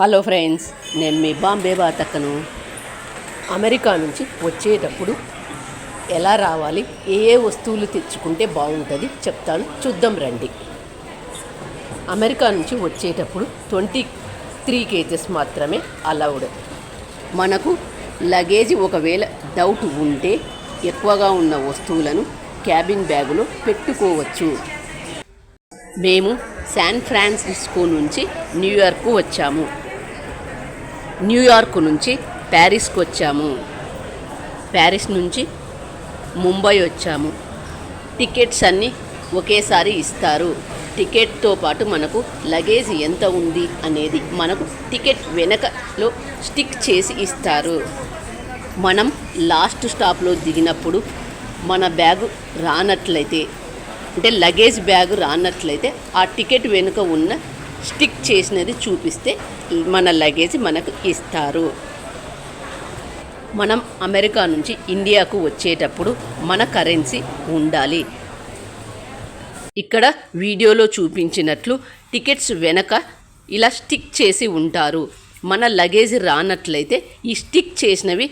Hello friends నేను మీ Bombay బాతక్కను America నుంచి వచ్చేటప్పుడు ఎలా రావాలి ఏ ఏ వస్తువులు తెచ్చుకుంటే బాగుంటుంది చెప్తాను. చూద్దాం రండి. అమెరికా నుంచి వచ్చేటప్పుడు ట్వంటీ త్రీ కేజెస్ మాత్రమే అలౌడ్. మనకు లగేజ్ ఒకవేళ డౌట్ ఉంటే ఎక్కువగా ఉన్న వస్తువులను క్యాబిన్ బ్యాగులో పెట్టుకోవచ్చు. మేము శాన్ ఫ్రాన్సిస్కో నుంచి న్యూయార్క్ వచ్చాము. న్యూయార్క్ నుంచి ప్యారిస్కి వచ్చాము. ప్యారిస్ నుంచి ముంబై వచ్చాము. టికెట్స్ అన్నీ ఒకేసారి ఇస్తారు. టికెట్తో పాటు మనకు లగేజ్ ఎంత ఉంది అనేది మనకు టికెట్ వెనకలో స్టిక్ చేసి ఇస్తారు. మనం లాస్ట్ స్టాప్లో దిగినప్పుడు మన బ్యాగు రానట్లయితే అంటే లగేజ్ బ్యాగ్ రానట్లయితే ఆ టికెట్ వెనుక ఉన్న స్టిక్ చేసినది చూపిస్తే మన లగేజ్ మనకు ఇస్తారు. మనం అమెరికా నుంచి ఇండియాకు వచ్చేటప్పుడు మన కరెన్సీ ఉండాలి. ఇక్కడ వీడియోలో చూపించినట్లు టికెట్స్ వెనక ఇలా స్టిక్ చేసి ఉంటారు. మన లగేజ్ రానట్లయితే ఈ స్టిక్ చేసినవి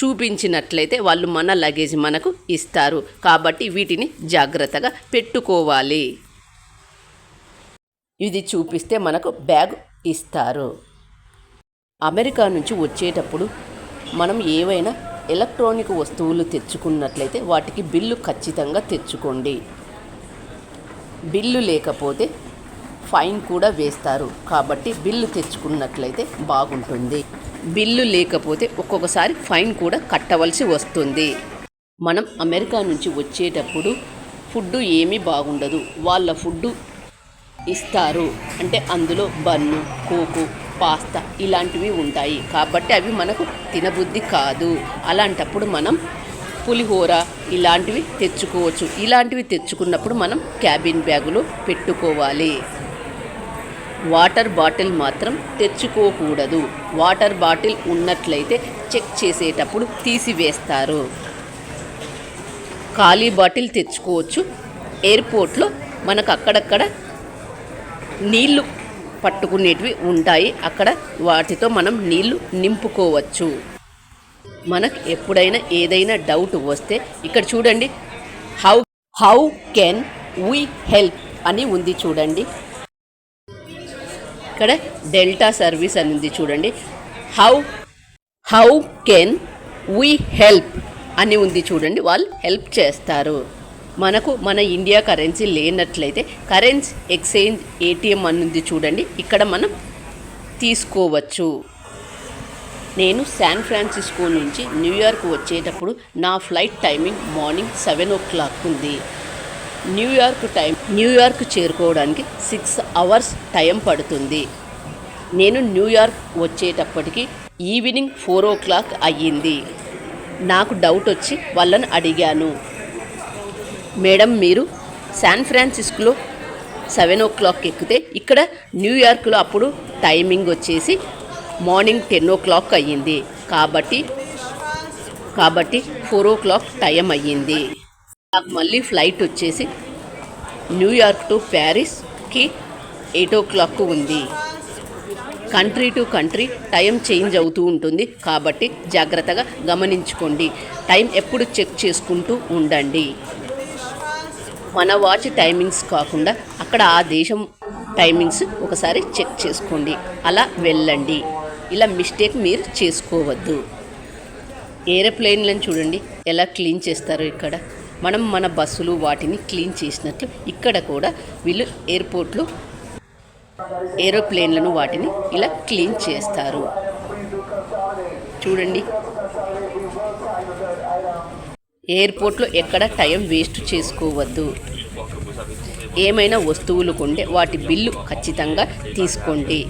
చూపించినట్లయితే వాళ్ళు మన లగేజ్ మనకు ఇస్తారు. కాబట్టి వీటిని జాగ్రత్తగా పెట్టుకోవాలి. ఇది చూపిస్తే మనకు బ్యాగ్ ఇస్తారు. అమెరికా నుంచి వచ్చేటప్పుడు మనం ఏవైనా ఎలక్ట్రానిక్ వస్తువులు తెచ్చుకున్నట్లయితే వాటికి బిల్లు ఖచ్చితంగా తెచ్చుకోండి. బిల్లు లేకపోతే ఫైన్ కూడా వేస్తారు. కాబట్టి బిల్లు తెచ్చుకున్నట్లయితే బాగుంటుంది. బిల్లు లేకపోతే ఒక్కొక్కసారి ఫైన్ కూడా కట్టవలసి వస్తుంది. మనం అమెరికా నుంచి వచ్చేటప్పుడు ఫుడ్ ఏమీ బాగుండదు. వాళ్ళ ఫుడ్ ఇస్తారు. అంటే అందులో బన్ను కోకు పాస్తా ఇలాంటివి ఉంటాయి. కాబట్టి అవి మనకు తినబుద్ధి కాదు. అలాంటప్పుడు మనం పులిహోర ఇలాంటివి తెచ్చుకోవచ్చు. ఇలాంటివి తెచ్చుకున్నప్పుడు మనం క్యాబిన్ బ్యాగులో పెట్టుకోవాలి. వాటర్ బాటిల్ మాత్రం తెచ్చుకోకూడదు. వాటర్ బాటిల్ ఉన్నట్లయితే చెక్ చేసేటప్పుడు తీసివేస్తారు. ఖాళీ బాటిల్ తెచ్చుకోవచ్చు. ఎయిర్పోర్ట్లో మనకు అక్కడక్కడ నీళ్ళు పట్టుకునేటివి ఉంటాయి. అక్కడ వాటితో మనం నీళ్ళు నింపుకోవచ్చు. మనకు ఎప్పుడైనా ఏదైనా డౌట్ వస్తే ఇక్కడ చూడండి. How how can we help అని ఉంది చూడండి. ఇక్కడ డెల్టా సర్వీస్ అని ఉంది చూడండి. How how can we help అని ఉంది చూడండి. వాళ్ళు హెల్ప్ చేస్తారు. మనకు మన ఇండియా కరెన్సీ లేనట్లయితే కరెన్సీ ఎక్స్చేంజ్ ఏటీఎం అని ఉంది చూడండి. ఇక్కడ మనం తీసుకోవచ్చు. నేను శాన్ ఫ్రాన్సిస్కో నుంచి న్యూయార్క్ వచ్చేటప్పుడు నా flight timing morning seven o'clock ఉంది. New York time New York చేరుకోవడానికి సిక్స్ అవర్స్ టైం పడుతుంది. నేను న్యూయార్క్ వచ్చేటప్పటికి ఈవినింగ్ ఫోర్ ఓ క్లాక్ అయ్యింది. నాకు డౌట్ వచ్చి వాళ్ళని అడిగాను. మేడం మీరు శాన్ ఫ్రాన్సిస్కోలో సెవెన్ ఓ క్లాక్ ఎక్కితే ఇక్కడ న్యూయార్క్లో అప్పుడు టైమింగ్ వచ్చేసి మార్నింగ్ టెన్ ఓ క్లాక్ అయ్యింది. కాబట్టి కాబట్టి ఫోర్ ఓ క్లాక్ టైం అయ్యింది. నాకు మళ్ళీ ఫ్లైట్ వచ్చేసి న్యూయార్క్ టు ప్యారిస్కి ఎయిట్ ఓ క్లాక్ ఉంది. Country to country time change అవుతూ ఉంటుంది. కాబట్టి జాగ్రత్తగా గమనించుకోండి. టైం ఎప్పుడు చెక్ చేసుకుంటూ ఉండండి. మన వాచ్ టైమింగ్స్ కాకుండా అక్కడ ఆ దేశం టైమింగ్స్ ఒకసారి చెక్ చేసుకోండి. అలా వెళ్ళండి. ఇలా మిస్టేక్ మీరు చేసుకోవద్దు. ఏరోప్లేన్లను చూడండి. ఎలా క్లీన్ చేస్తారో ఇక్కడ. మనం మన బస్సులు వాటిని క్లీన్ చేసినట్లు ఇక్కడ కూడా వీళ్ళు ఎయిర్పోర్ట్లో ఏరోప్లేన్లను వాటిని ఇలా క్లీన్ చేస్తారు. చూడండి. ఎయిర్పోర్ట్లో ఎక్కడ టైం వేస్ట్ చేసుకోవద్దు. ఏమైనా వస్తువులు కొంటే వాటి బిల్లు ఖచ్చితంగా తీసుకోండి.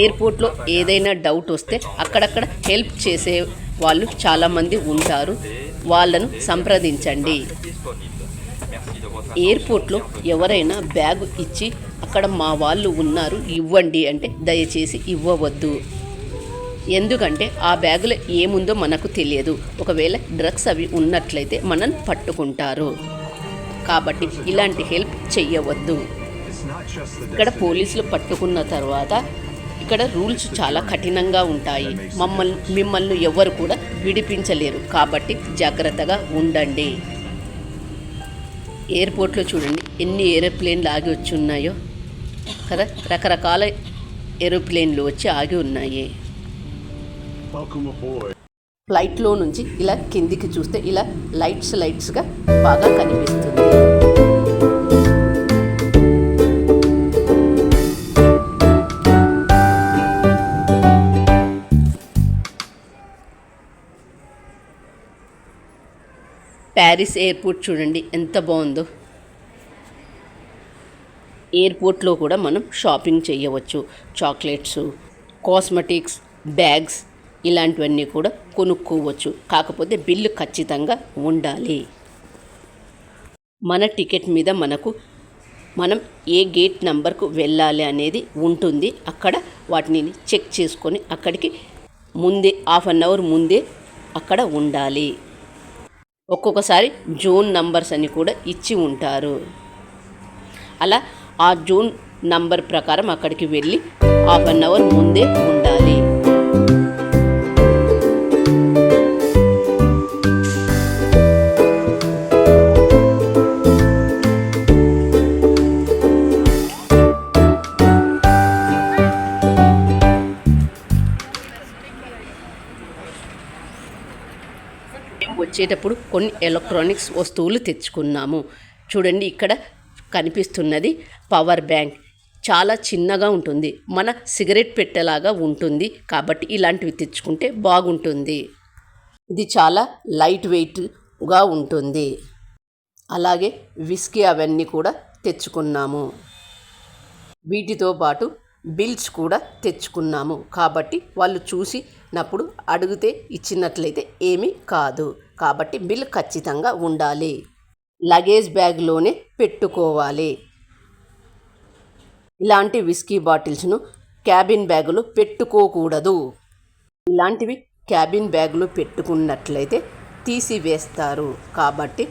ఎయిర్పోర్ట్లో ఏదైనా డౌట్ వస్తే అక్కడక్కడ హెల్ప్ చేసే వాళ్ళు చాలామంది ఉంటారు. వాళ్ళను సంప్రదించండి. ఎయిర్పోర్ట్లో ఎవరైనా బ్యాగ్ ఇచ్చి అక్కడ మా వాళ్ళు ఉన్నారు ఇవ్వండి అంటే దయచేసి ఇవ్వవద్దు. ఎందుకంటే ఆ బ్యాగులో ఏముందో మనకు తెలియదు. ఒకవేళ డ్రగ్స్ అవి ఉన్నట్లయితే మనం పట్టుకుంటారు. కాబట్టి ఇలాంటి హెల్ప్ చెయ్యవద్దు. ఇక్కడ పోలీసులు పట్టుకున్న తర్వాత ఇక్కడ రూల్స్ చాలా కఠినంగా ఉంటాయి. మమ్మల్ని మిమ్మల్ని ఎవరు కూడా విడిపించలేరు. కాబట్టి జాగ్రత్తగా ఉండండి. ఎయిర్పోర్ట్లో చూడండి ఎన్ని ఏరోప్లేన్లు ఆగి వచ్చి ఉన్నాయో. కదా? రకరకాల ఏరోప్లేన్లు వచ్చి ఆగి ఉన్నాయి. ఫ్లైట్లో నుంచి ఇలా కిందికి చూస్తే ఇలా లైట్స్ లైట్స్గా బాగా కనిపిస్తుంది ప్యారిస్ ఎయిర్పోర్ట్ చూడండి ఎంత బాగుందో ఎయిర్పోర్ట్లో కూడా మనం షాపింగ్ చేయవచ్చు చాక్లెట్స్ కాస్మెటిక్స్ బ్యాగ్స్ ఇలాంటివన్నీ కూడా కొనుక్కోవచ్చు. కాకపోతే బిల్లు ఖచ్చితంగా ఉండాలి. మన టికెట్ మీద మనకు మనం ఏ గేట్ నంబర్కు వెళ్ళాలి అనేది ఉంటుంది. అక్కడ వాటిని చెక్ చేసుకొని అక్కడికి ముందే హాఫ్ అన్ అవర్ ముందే అక్కడ ఉండాలి. ఒక్కొక్కసారి జోన్ నంబర్స్ అని కూడా ఇచ్చి ఉంటారు. అలా ఆ జూన్ నంబర్ ప్రకారం అక్కడికి వెళ్ళి హాఫ్ అన్ అవర్ ముందే ఉండాలి. వచ్చేటప్పుడు కొన్ని ఎలక్ట్రానిక్స్ వస్తువులు తెచ్చుకున్నాము. చూడండి ఇక్కడ కనిపిస్తున్నది పవర్ బ్యాంక్. చాలా చిన్నగా ఉంటుంది. మన సిగరెట్ పెట్టెలాగా ఉంటుంది. కాబట్టి ఇలాంటివి తెచ్చుకుంటే బాగుంటుంది. ఇది చాలా లైట్ వెయిట్గా ఉంటుంది. అలాగే విస్కీ అవన్నీ కూడా తెచ్చుకున్నాము. వీటితో పాటు బిల్స్ కూడా తెచ్చుకున్నాము. కాబట్టి వాళ్ళు చూసినప్పుడు అడిగితే ఇచ్చినట్లయితే ఏమీ కాదు. కాబట్టి బిల్ ఖచ్చితంగా ఉండాలి. లగేజ్ బ్యాగ్లోనే పెట్టుకోవాలి. ఇలాంటి విస్కీ బాటిల్స్ను క్యాబిన్ బ్యాగులు పెట్టుకోకూడదు. ఇలాంటివి క్యాబిన్ బ్యాగులు పెట్టుకున్నట్లయితే తీసివేస్తారు. కాబట్టి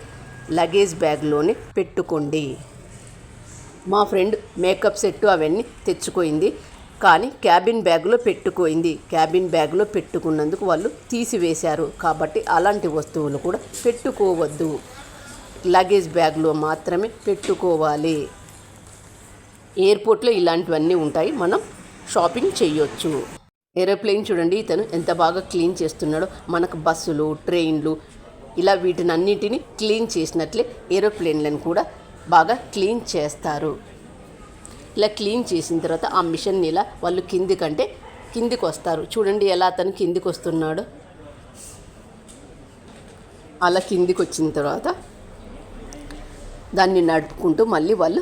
లగేజ్ బ్యాగ్లోనే పెట్టుకోండి. మా ఫ్రెండ్ మేకప్ సెట్ అవన్నీ తెచ్చుకోయింది. కానీ క్యాబిన్ బ్యాగ్లో పెట్టుకోయింది. క్యాబిన్ బ్యాగ్లో పెట్టుకున్నందుకు వాళ్ళు తీసివేశారు. కాబట్టి అలాంటి వస్తువులు కూడా పెట్టుకోవద్దు. లగేజ్ బ్యాగ్లో మాత్రమే పెట్టుకోవాలి. ఎయిర్పోర్ట్లో ఇలాంటివన్నీ ఉంటాయి. మనం షాపింగ్ చేయొచ్చు. ఏరోప్లేన్ చూడండి. ఇతను ఎంత బాగా క్లీన్ చేస్తున్నాడో. మనకు బస్సులు ట్రైన్లు ఇలా వీటిని అన్నిటిని క్లీన్ చేసినట్లే ఏరోప్లేన్లను కూడా బాగా క్లీన్ చేస్తారు. ఇలా క్లీన్ చేసిన తర్వాత ఆ మిషన్ని ఇలా వాళ్ళు కిందికంటే కిందికి వస్తారు చూడండి ఎలా అతను కిందికి వస్తున్నాడు అలా కిందికి వచ్చిన తర్వాత దాన్ని నడుపుకుంటూ మళ్ళీ వాళ్ళు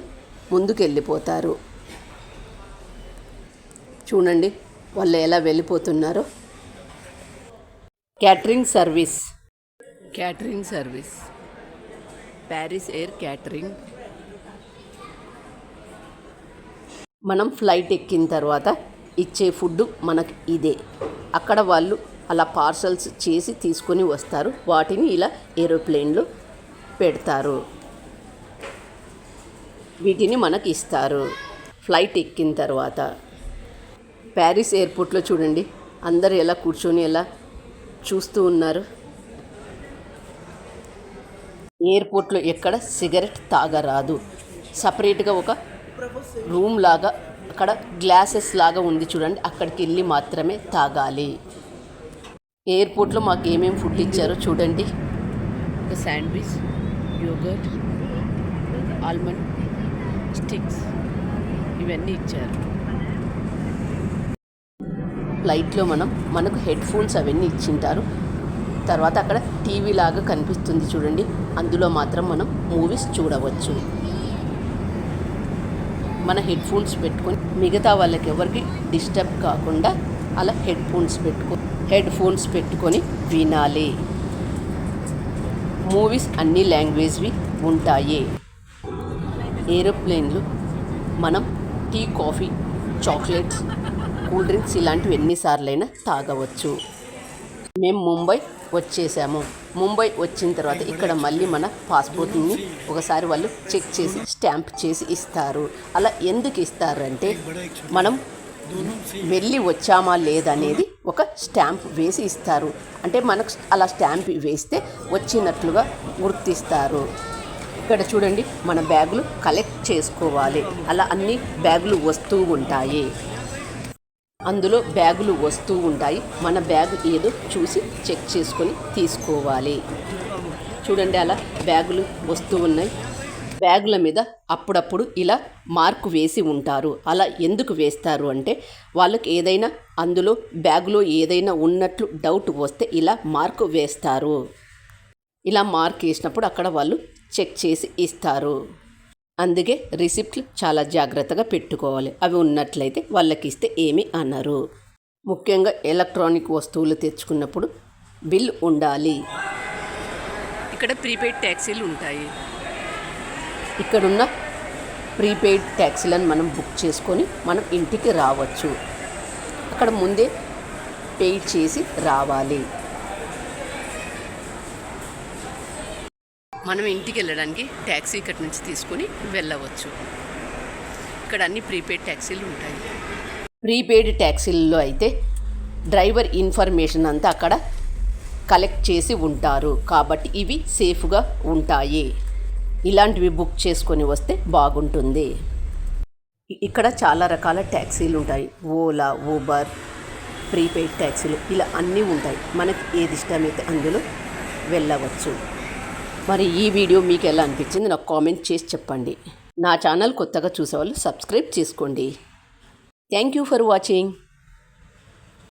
ముందుకు వెళ్ళిపోతారు చూడండి వాళ్ళు ఎలా వెళ్ళిపోతున్నారో. Catering service catering service Paris air catering మనం ఫ్లైట్ ఎక్కిన తర్వాత ఇచ్చే ఫుడ్ మనకి ఇదే. అక్కడ వాళ్ళు అలా పార్సల్స్ చేసి తీసుకొని వస్తారు. వాటిని ఇలా ఏరోప్లేన్లో పెడతారు. వీటిని మనకి ఇస్తారు. ఫ్లైట్ ఎక్కిన తర్వాత ప్యారిస్ ఎయిర్పోర్ట్లో చూడండి. అందరు ఎలా కూర్చొని ఎలా చూస్తూ ఉన్నారు. ఎయిర్పోర్ట్లో ఎక్కడ సిగరెట్ తాగరాదు. సపరేట్గా ఒక రూమ్ లాగా అక్కడ గ్లాసెస్ లాగా ఉంది చూడండి అక్కడికి వెళ్ళి మాత్రమే తాగాలి. ఎయిర్పోర్ట్లో మాకు ఏమేమి ఫుడ్ ఇచ్చారో చూడండి. ఒక శాండ్విచ్ యోగర్ట్ ఆల్మండ్ స్టిక్స్ ఇవన్నీ ఇచ్చారు. ఫ్లైట్లో మనం మనకు హెడ్ ఫోన్స్ అవన్నీ ఇచ్చింటారు. తర్వాత అక్కడ టీవీ లాగా కనిపిస్తుంది చూడండి. అందులో మాత్రం మనం మూవీస్ చూడవచ్చు. మన హెడ్ ఫోన్స్ పెట్టుకొని మిగతా వాళ్ళకి ఎవరికి డిస్టర్బ్ కాకుండా అలా హెడ్ ఫోన్స్ పెట్టుకో హెడ్ ఫోన్స్ పెట్టుకొని వినాలి. మూవీస్ అన్ని లాంగ్వేజ్వి ఉంటాయి. ఏరోప్లేన్లు మనం tea coffee chocolates cool drinks ఇలాంటివి ఎన్నిసార్లైనా తాగవచ్చు. మేము ముంబై వచ్చేసాము. ముంబై వచ్చిన తర్వాత ఇక్కడ మళ్ళీ మన పాస్పోర్ట్ని ఒకసారి వాళ్ళు చెక్ చేసి స్టాంప్ చేసి ఇస్తారు. అలా ఎందుకు ఇస్తారంటే మనం వెళ్ళి వచ్చామా లేదనేది ఒక స్టాంప్ వేసి ఇస్తారు. అంటే మనకు అలా స్టాంప్ వేస్తే వచ్చినట్లుగా గుర్తిస్తారు. ఇక్కడ చూడండి మన బ్యాగులు కలెక్ట్ చేసుకోవాలి. అలా అన్ని బ్యాగులు వస్తూ ఉంటాయి. అందులో బ్యాగులు వస్తూ ఉంటాయి. మన బ్యాగ్ ఏదో చూసి చెక్ చేసుకొని తీసుకోవాలి. చూడండి అలా బ్యాగులు వస్తూ ఉన్నాయి. బ్యాగుల మీద అప్పుడప్పుడు ఇలా మార్కు వేసి ఉంటారు. అలా ఎందుకు వేస్తారు అంటే వాళ్ళకి ఏదైనా అందులో బ్యాగులో ఏదైనా ఉన్నట్లు డౌట్ వస్తే ఇలా మార్కు వేస్తారు. ఇలా మార్క్ వేసినప్పుడు అక్కడ వాళ్ళు చెక్ చేసి ఇస్తారు. అందుకే రిసిప్ట్లు చాలా జాగ్రత్తగా పెట్టుకోవాలి. అవి ఉన్నట్లయితే వాళ్ళకి ఇస్తే ఏమీ అనరు. ముఖ్యంగా ఎలక్ట్రానిక్ వస్తువులు తెచ్చుకున్నప్పుడు బిల్ ఉండాలి. ఇక్కడ ప్రీపెయిడ్ ట్యాక్సీలు ఉంటాయి. ఇక్కడున్న ప్రీపెయిడ్ ట్యాక్సీలను మనం బుక్ చేసుకొని మనం ఇంటికి రావచ్చు. అక్కడ ముందే పే చేసి రావాలి. మనం ఇంటికి వెళ్ళడానికి ట్యాక్సీ ఇక్కడి నుంచి తీసుకొని వెళ్ళవచ్చు. ఇక్కడ అన్ని ప్రీపెయిడ్ ట్యాక్సీలు ఉంటాయి. ప్రీపెయిడ్ ట్యాక్సీల్లో అయితే డ్రైవర్ ఇన్ఫర్మేషన్ అంతా అక్కడ కలెక్ట్ చేసి ఉంటారు. కాబట్టి ఇవి సేఫ్గా ఉంటాయి. ఇలాంటివి బుక్ చేసుకొని వస్తే బాగుంటుంది. ఇక్కడ చాలా రకాల ట్యాక్సీలు ఉంటాయి. ఓలా ఊబర్ ప్రీపెయిడ్ ట్యాక్సీలు ఇలా అన్నీ ఉంటాయి. మనకి ఏది ఇష్టమైతే అందులో వెళ్ళవచ్చు. మరి ఈ వీడియో మీకు ఎలా అనిపించింది నాకు కామెంట్ చేసి చెప్పండి. నా ఛానల్ కొత్తగా చూసేవాళ్ళు సబ్స్క్రైబ్ చేసుకోండి. Thank you for watching